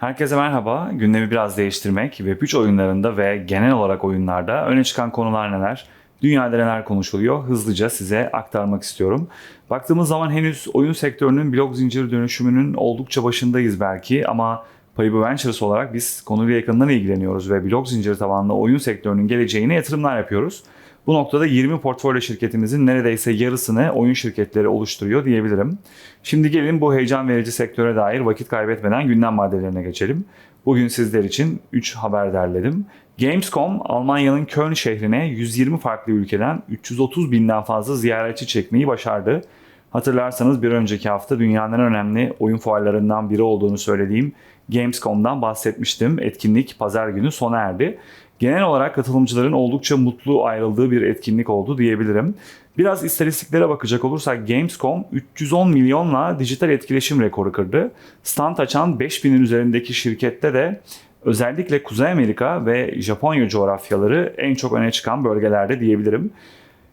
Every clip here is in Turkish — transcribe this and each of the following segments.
Herkese merhaba. Gündemi biraz değiştirmek, Web3 oyunlarında ve genel olarak oyunlarda öne çıkan konular neler? Dünyada neler konuşuluyor? Hızlıca size aktarmak istiyorum. Baktığımız zaman henüz oyun sektörünün blok zinciri dönüşümünün oldukça başındayız belki ama Paribu Ventures olarak biz konuyla yakından ilgileniyoruz ve blok zinciri tabanlı oyun sektörünün geleceğine yatırımlar yapıyoruz. Bu noktada 20 portfolyo şirketimizin neredeyse yarısını oyun şirketleri oluşturuyor diyebilirim. Şimdi gelin bu heyecan verici sektöre dair vakit kaybetmeden gündem maddelerine geçelim. Bugün sizler için 3 haber derledim. Gamescom, Almanya'nın Köln şehrine 120 farklı ülkeden 330 binden fazla ziyaretçi çekmeyi başardı. Hatırlarsanız bir önceki hafta dünyanın en önemli oyun fuarlarından biri olduğunu söylediğim Gamescom'dan bahsetmiştim. Etkinlik pazar günü sona erdi. Genel olarak katılımcıların oldukça mutlu ayrıldığı bir etkinlik oldu diyebilirim. Biraz istatistiklere bakacak olursak Gamescom 310 milyonla dijital etkileşim rekoru kırdı. Stand açan 5000'in üzerindeki şirkette de özellikle Kuzey Amerika ve Japonya coğrafyaları en çok öne çıkan bölgelerde diyebilirim.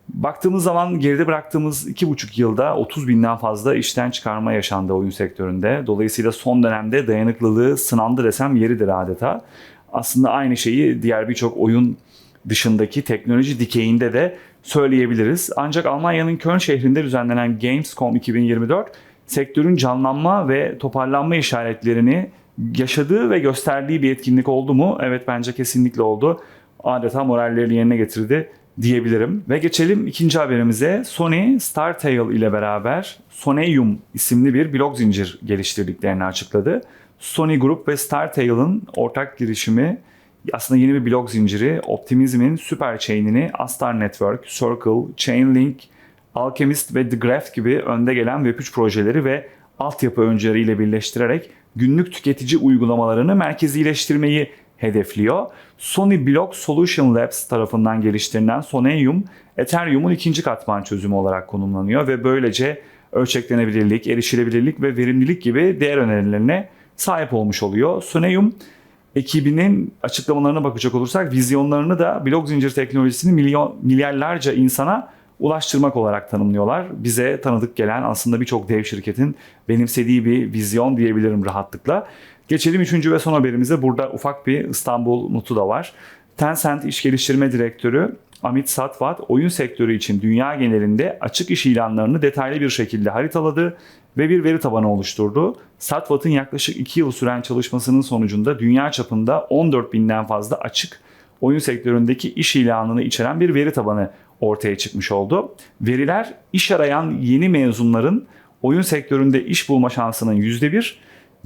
Baktığımız zaman geride bıraktığımız 2,5 yılda 30 binden fazla işten çıkarma yaşandı oyun sektöründe. Dolayısıyla son dönemde dayanıklılığı sınandı desem yeridir adeta. Aslında aynı şeyi diğer birçok oyun dışındaki teknoloji dikeyinde de söyleyebiliriz. Ancak Almanya'nın Köln şehrinde düzenlenen Gamescom 2024 sektörün canlanma ve toparlanma işaretlerini yaşadığı ve gösterdiği bir etkinlik oldu mu? Evet bence kesinlikle oldu. Adeta morallerini yerine getirdi diyebilirim. Ve geçelim ikinci haberimize. Sony StarTale ile beraber Soneium isimli bir blok zincir geliştirdiklerini açıkladı. Sony Group ve StarTale'ın ortak girişimi aslında yeni bir blok zinciri Optimizm'in süper chain'ini Astar Network, Circle, Chainlink, Alchemist ve The Graph gibi önde gelen Web3 projeleri ve altyapı öncüleriyle birleştirerek günlük tüketici uygulamalarını merkezileştirmeyi hedefliyor. Sony Block Solution Labs tarafından geliştirilen Soneium, Ethereum'un ikinci katman çözümü olarak konumlanıyor ve böylece ölçeklenebilirlik, erişilebilirlik ve verimlilik gibi değer önerilerine sahip olmuş oluyor. Soneium ekibinin açıklamalarına bakacak olursak vizyonlarını da blok zincir teknolojisini milyon, milyarlarca insana ulaştırmak olarak tanımlıyorlar. Bize tanıdık gelen aslında birçok dev şirketin benimsediği bir vizyon diyebilirim rahatlıkla. Geçelim üçüncü ve son haberimize. Burada ufak bir İstanbul notu da var. Tencent İş Geliştirme Direktörü Amit Satvat oyun sektörü için dünya genelinde açık iş ilanlarını detaylı bir şekilde haritaladı ve bir veri tabanı oluşturdu. Satvat'ın yaklaşık 2 yıl süren çalışmasının sonucunda dünya çapında 14 binden fazla açık oyun sektöründeki iş ilanını içeren bir veri tabanı ortaya çıkmış oldu. Veriler iş arayan yeni mezunların oyun sektöründe iş bulma şansının %1,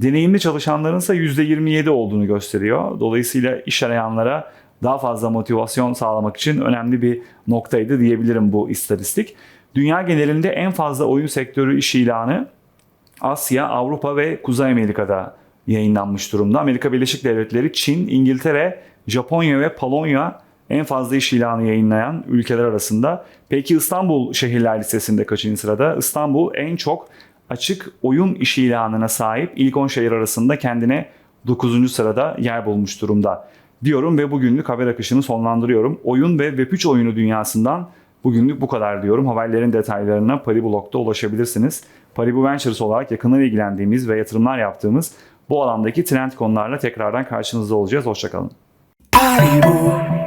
deneyimli çalışanların ise %27 olduğunu gösteriyor. Dolayısıyla iş arayanlara daha fazla motivasyon sağlamak için önemli bir noktaydı diyebilirim bu istatistik. Dünya genelinde en fazla oyun sektörü iş ilanı Asya, Avrupa ve Kuzey Amerika'da yayınlanmış durumda. Amerika Birleşik Devletleri, Çin, İngiltere, Japonya ve Polonya en fazla iş ilanı yayınlayan ülkeler arasında. Peki İstanbul şehirler listesinde kaçıncı sırada? İstanbul en çok açık oyun iş ilanına sahip ilk 10 şehir arasında kendine 9. sırada yer bulmuş durumda. Diyorum ve bugünlük haber akışını sonlandırıyorum. Oyun ve Web3 oyunu dünyasından bugünlük bu kadar diyorum. Haberlerin detaylarına Paribu.blog'da ulaşabilirsiniz. Paribu Ventures olarak yakından ilgilendiğimiz ve yatırımlar yaptığımız bu alandaki trend konularla tekrardan karşınızda olacağız. Hoşçakalın. Paribu,